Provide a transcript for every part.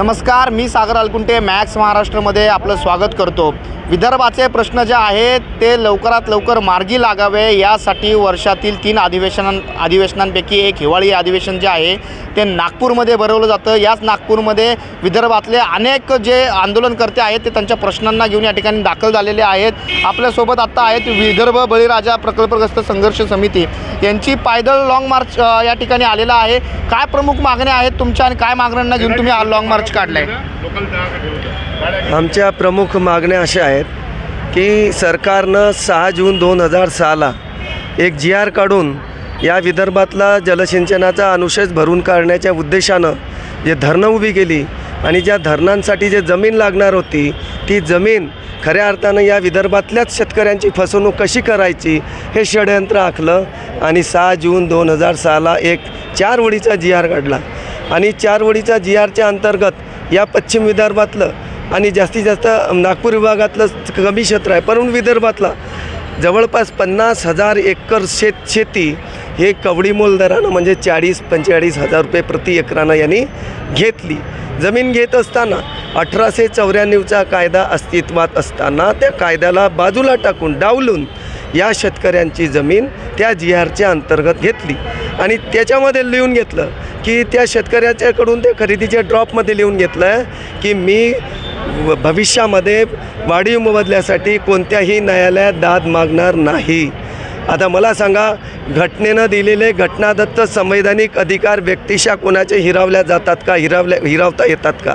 नमस्कार मी सागर अलकुंटे मॅक्स महाराष्ट्रमध्ये आपलं स्वागत करतो. विदर्भाचे प्रश्न जे आहेत ते लवकरात लवकर मार्गी लागावे. यासाठी वर्षातील तीन अधिवेशनां अधिवेशनांपैकी एक हिवाळी अधिवेशन जे आहे ते नागपूरमध्ये भरवलं जातं. याच नागपूरमध्ये विदर्भातले अनेक जे आंदोलनकर्ते आहेत ते त्यांच्या प्रश्नांना घेऊन या ठिकाणी दाखल झालेले आहेत. आपल्यासोबत आत्ता आहेत विदर्भ बळीराजा प्रकल्पग्रस्त संघर्ष समिती. यांची पायदळ लाँग मार्च या ठिकाणी आलेला आहे. काय प्रमुख मागण्या आहेत तुमच्या आणि काय मागण्यांना घेऊन तुम्ही हा लाँग मार्च काढलाय? आमच्या प्रमुख मागण्या अशा आहेत की सरकारनं सहा जून दोन हजार सहाला एक जी आर काढून या विदर्भातला जलसिंचनाचा अनुशेष भरून काढण्याच्या उद्देशानं जे धरणं उभी केली आणि ज्या धरणांसाठी जे जमीन लागणार होती ती जमीन खऱ्या अर्थानं या विदर्भातल्याच शेतकऱ्यांची फसवणूक कशी करायची हे षडयंत्र आखलं आणि सहा जून दोन हजार सहाला एक चार वडीचा जी आर काढला. आणि चार वडीचा जी आरच्या अंतर्गत या पश्चिम विदर्भातलं आणि जास्तीत जास्त नागपूर विभागातलं कमी क्षेत्र आहे. परंतु विदर्भातला जवळपास पन्नास हजार एकर शेत शेती हे कवडीमोल दरानं म्हणजे चाळीस पंचेचाळीस हजार रुपये प्रति एकरानं यांनी घेतली. जमीन घेत असताना अठराशे चौऱ्याण्णवचा कायदा अस्तित्वात असताना त्या कायद्याला बाजूला टाकून डावलून या शेतकऱ्यांची जमीन त्या जी आरच्या अंतर्गत घेतली. आणि त्याच्यामध्ये लिहून घेतलं की त्या शेतकऱ्याच्याकडून ते खरेदीच्या ड्रॉपमध्ये लिहून घेतलं आहे की मी भविष्यामध्ये वाढीव मोबदल्यासाठी कोणत्याही न्यायालयात दाद मागणार नाही. आता मला सांगा घटनेनं दिलेले घटनादत्त संवैधानिक अधिकार व्यक्तिशा कोणाचे हिरावल्या जातात का? हिरावल्या हिरावता येतात का?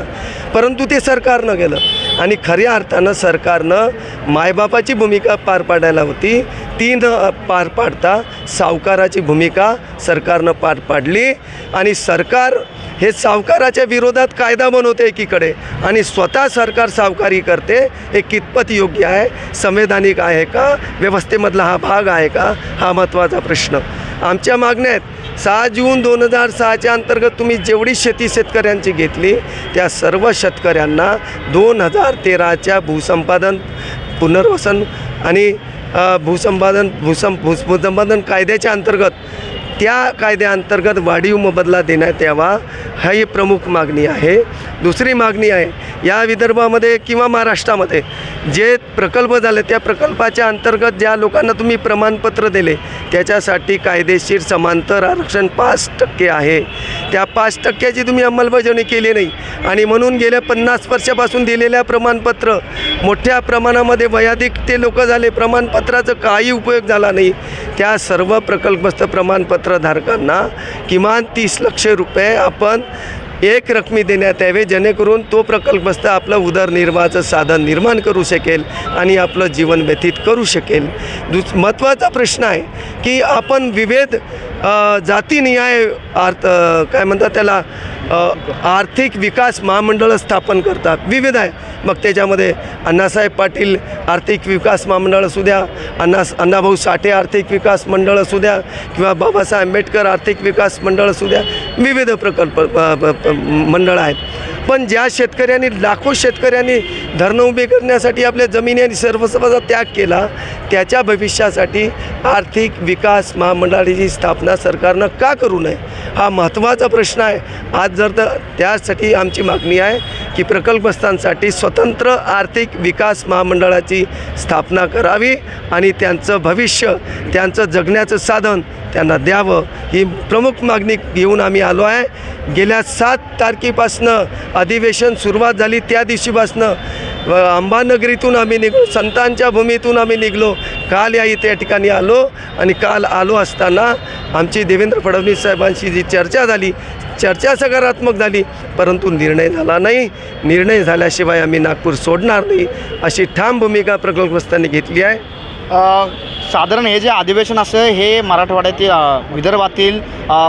परंतु ते सरकारनं केलं. आणि खऱ्या अर्थानं सरकारनं मायबापाची भूमिका पार पाडायला होती. ती न पार पाडता सावकाराची भूमिका सरकारनं पार पाडली. आणि सरकार हे सावकाराच्या विरोधात कायदा बनवते एकीकडे आणि स्वतः सरकार सावकारी करते हे कितपत योग्य आहे? संवैधानिक आहे का? व्यवस्थेमधला हा भाग आहे का? हा महत्त्वाचा प्रश्न. आमच्या मागण्या आहेत सहा जून दोन हजार सहाच्या अंतर्गत तुम्ही जेवढी शेती शेतकऱ्यांची घेतली त्या सर्व शेतकऱ्यांना दोन हजार तेराच्या भूसंपादन पुनर्वसन आणि भूसंपादन भूसं भूसंपादन कायद्याच्या अंतर्गत त्या कायद्याअंतर्गत वाढीव मोबदला देण्यात यावा ही प्रमुख मागणी आहे. दुसरी मागणी आहे या विदर्भामध्ये किंवा महाराष्ट्रामध्ये जे प्रकल्प झाले त्या प्रकल्पाच्या अंतर्गत ज्या लोकांना तुम्ही प्रमाणपत्र दिले त्याच्यासाठी कायदेशीर समांतर आरक्षण पाच टक्के आहे. त्या पाच टक्क्याची तुम्ही अंमलबजावणी केली नाही आणि म्हणून गेल्या पन्नास वर्षापासून दिलेल्या प्रमाणपत्र मोठ्या प्रमाणामध्ये वयाधिक ते लोक झाले प्रमाणपत्राचं काही उपयोग झाला नाही. त्या सर्व प्रकल्पस्थ पत्रधारकांना किमान तीस लक्ष रुपये आपण एक रकमी देण्यात यावे जेणेकरून तो प्रकल्पस्थ आपलं उदरनिर्वाहाचं साधन निर्माण करू शकेल आणि आपलं जीवन व्यतीत करू शकेल. दुस महत्त्वाचा प्रश्न आहे की आपण विविध जातीनिहाय अर्थ काय म्हणतात त्याला आर्थिक विकास महामंडळं स्थापन करतात. विविध आहे. मग त्याच्यामध्ये अण्णासाहेब पाटील आर्थिक विकास महामंडळ असू द्या अण्णा अण्णाभाऊ साठे आर्थिक विकास मंडळ असू द्या किंवा बाबासाहेब आंबेडकर आर्थिक विकास मंडळ असू द्या विविध प्रकल्प मंडळं आहेत. पण ज्या शेतकऱ्यांनी लाखो शेतकऱ्यांनी धरणं उभे करण्यासाठी आपल्या जमिनी आणि सर्वसर्वाचा त्याग केला त्याच्या भविष्यासाठी आर्थिक विकास महामंडळाची स्थापना सरकारनं का करू नये? हा महत्त्वाचा प्रश्न आहे. आज जर तर त्यासाठी आमची मागणी आहे की प्रकल्पस्थांसाठी स्वतंत्र आर्थिक विकास महामंडळाची स्थापना करावी आणि त्यांचं भविष्य त्यांचं जगण्याचं साधन त्यांना द्यावं ही प्रमुख मागणी घेऊन आम्ही आलो आहे. गेल्या सात तारखेपासनं अधिवेशन सुरुवात झाली त्या दिवशीपासनं व अंबानगरीतून आम्ही निघलो संतांच्या भूमीतून आम्ही निघलो. काल या इथे या ठिकाणी आलो आणि काल आलो असताना आमची देवेंद्र फडणवीस साहेबांशी जी चर्चा झाली चर्चा सकारात्मक झाली परंतु निर्णय झाला नाही. निर्णय झाल्याशिवाय आम्ही नागपूर सोडणार नाही अशी ठाम भूमिका प्रकल्पग्रस्तांनी घेतली आहे. साधारण हे जे अधिवेशन असतं हे मराठवाड्यातील विदर्भातील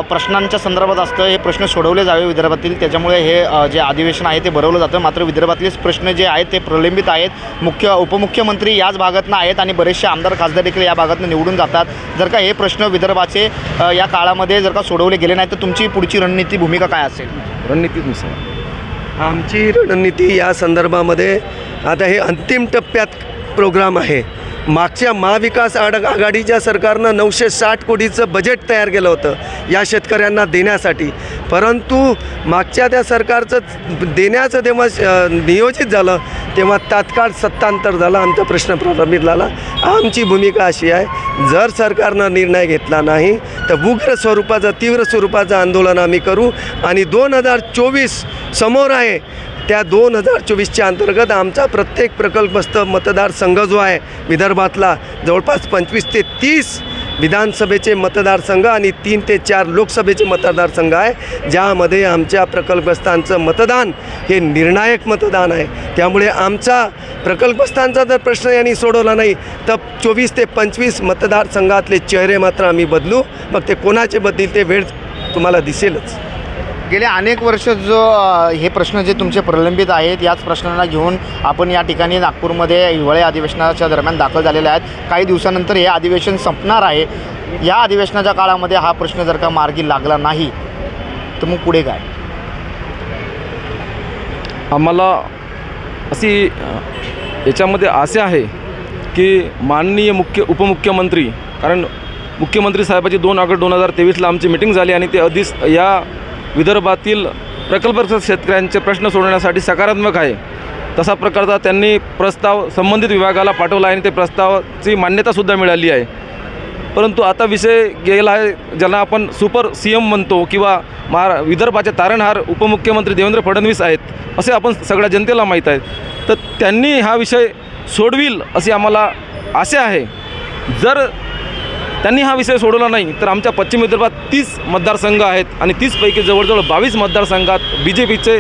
प्रश्नांच्या संदर्भात असतं हे प्रश्न सोडवले जावे विदर्भातील. त्याच्यामुळे हे जे अधिवेशन आहे ते भरवलं जातं. मात्र विदर्भातलेच प्रश्न जे आहेत ते प्रलंबित आहेत. मुख्य उपमुख्यमंत्री याच भागातनं आहेत आणि बरेचसे आमदार खासदार देखील या भागातनं निवडून जातात. जर का हे प्रश्न विदर्भाचे या काळामध्ये जर का सोडवले गेले नाही तर तुमची पुढची रणनीती भूमिका काय असेल? रणनीतीनुसार आमची रणनीती या संदर्भामध्ये आता हे अंतिम टप्प्यात प्रोग्राम आहे. मागच्या महाविकास आड आघाडीच्या सरकारनं नऊशे साठ कोटीचं बजेट तयार केलं होतं या शेतकऱ्यांना देण्यासाठी. परंतु मागच्या त्या सरकारचं देण्याचं तेव्हा नियोजित झालं. तेव्हा तात्काळ सत्तांतर झालं आमचा प्रश्न प्रलंबित झाला. आमची भूमिका अशी आहे जर सरकारनं निर्णय घेतला नाही तर उग्र स्वरूपाचं तीव्र स्वरूपाचं आंदोलन आम्ही करू. आणि दोन हजार चोवीस समोर आहे त्या दोन हजार चोवीसच्या अंतर्गत आमचा प्रत्येक प्रकल्पस्थ मतदारसंघ जो आहे विदर्भातला जवळपास पंचवीस ते तीस विधानसभेचे मतदारसंघ आणि तीन ते चार लोकसभेचे मतदारसंघ आहे. ज्यामध्ये आमच्या प्रकल्पस्थांचं मतदान हे निर्णायक मतदान आहे. त्यामुळे आमचा प्रकल्पस्थांचा जर प्रश्न यांनी सोडवला नाही तर चोवीस ते पंचवीस मतदारसंघातले चेहरे मात्र आम्ही बदलू. मग ते कोणाचे बदलील ते वेळ तुम्हाला दिसेलच. गेले अनेक वर्ष जो हे प्रश्न जे तुमचे प्रलंबित आहेत याच प्रश्नांना घेऊन आपण या ठिकाणी नागपूरमध्ये हिवाळी अधिवेशनाच्या दरम्यान दाखल झालेले आहेत. काही दिवसानंतर हे अधिवेशन संपणार आहे. या अधिवेशनाच्या काळामध्ये हा प्रश्न जर का मार्गी लागला नाही तर मग पुढे काय? आम्हाला अशी याच्यामध्ये असे आहे की माननीय मुख्य उपमुख्यमंत्री कारण मुख्यमंत्री साहेबाची दोन ऑगस्ट दोन हजार तेवीसला आमची मिटिंग झाली आणि ते अधिस या विदर्भातील प्रकल्पग्रस्त शेतकऱ्यांचे प्रश्न सोडवण्यासाठी सकारात्मक आहे. तसा प्रकारचा त्यांनी प्रस्ताव संबंधित विभागाला पाठवला आहे आणि ते प्रस्तावाची मान्यतासुद्धा मिळाली आहे. परंतु आता विषय गेला आहे ज्यांना आपण सुपर सी एम म्हणतो किंवा महारा विदर्भाचे तारणहार उपमुख्यमंत्री देवेंद्र फडणवीस आहेत असे आपण सगळ्या जनतेला माहीत आहेत तर त्यांनी हा विषय सोडविल अशी आम्हाला आशा आहे. जर त्यांनी हा विषय सोडवला नाही. तर आमच्या पश्चिम विदर्भात तीस मतदारसंघ आहेत आणि तीसपैकी जवळजवळ बावीस मतदारसंघात बी जे पीचे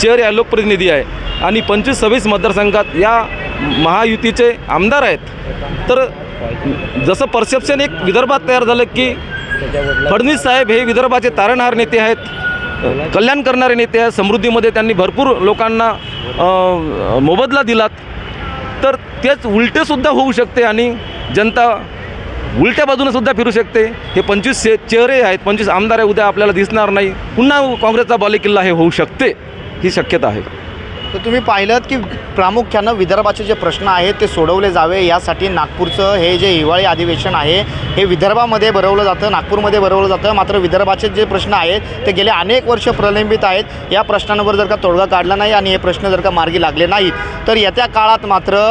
चेअर या लोकप्रतिनिधी आहे आणि पंचवीस सव्वीस मतदारसंघात या महायुतीचे आमदार आहेत. तर जसं परसेप्शन एक विदर्भात तयार झालं की फडणवीस साहेब हे विदर्भाचे तारणहार नेते आहेत कल्याण करणारे नेते आहेत समृद्धीमध्ये त्यांनी भरपूर लोकांना मोबदला दिलात. तर तेच उलटेसुद्धा होऊ शकते आणि जनता उलट्या बाजूने सुद्धा फिरू शकते. हे पंचवीस चेहरे आहेत पंचवीस आमदार आहे उद्या आपल्याला दिसणार नाही. पुन्हा काँग्रेसचा बालेकिल्ला हे होऊ शकते ही शक्यता आहे. तर तुम्ही पाहिलं की प्रामुख्यानं विदर्भाचे जे प्रश्न आहेत ते सोडवले जावे यासाठी नागपूरचं हे जे हिवाळी अधिवेशन आहे हे विदर्भामध्ये भरवलं जातं नागपूरमध्ये भरवलं जातं. मात्र विदर्भाचे जे प्रश्न आहेत ते गेले अनेक वर्ष प्रलंबित आहेत. या प्रश्नांवर जर का तोडगा काढला नाही आणि हे प्रश्न जर का मार्गी लागले नाही तर येत्या काळात मात्र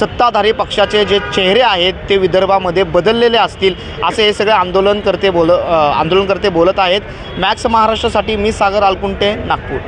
सत्ताधारी पक्षाचे जे चेहरे आहेत ते विदर्भामध्ये बदललेले असतील असे हे सगळे आंदोलनकर्ते बोल आंदोलनकर्ते बोलत आहेत. मॅक्स महाराष्ट्रासाठी मी सागर आलकुंटे नागपूर.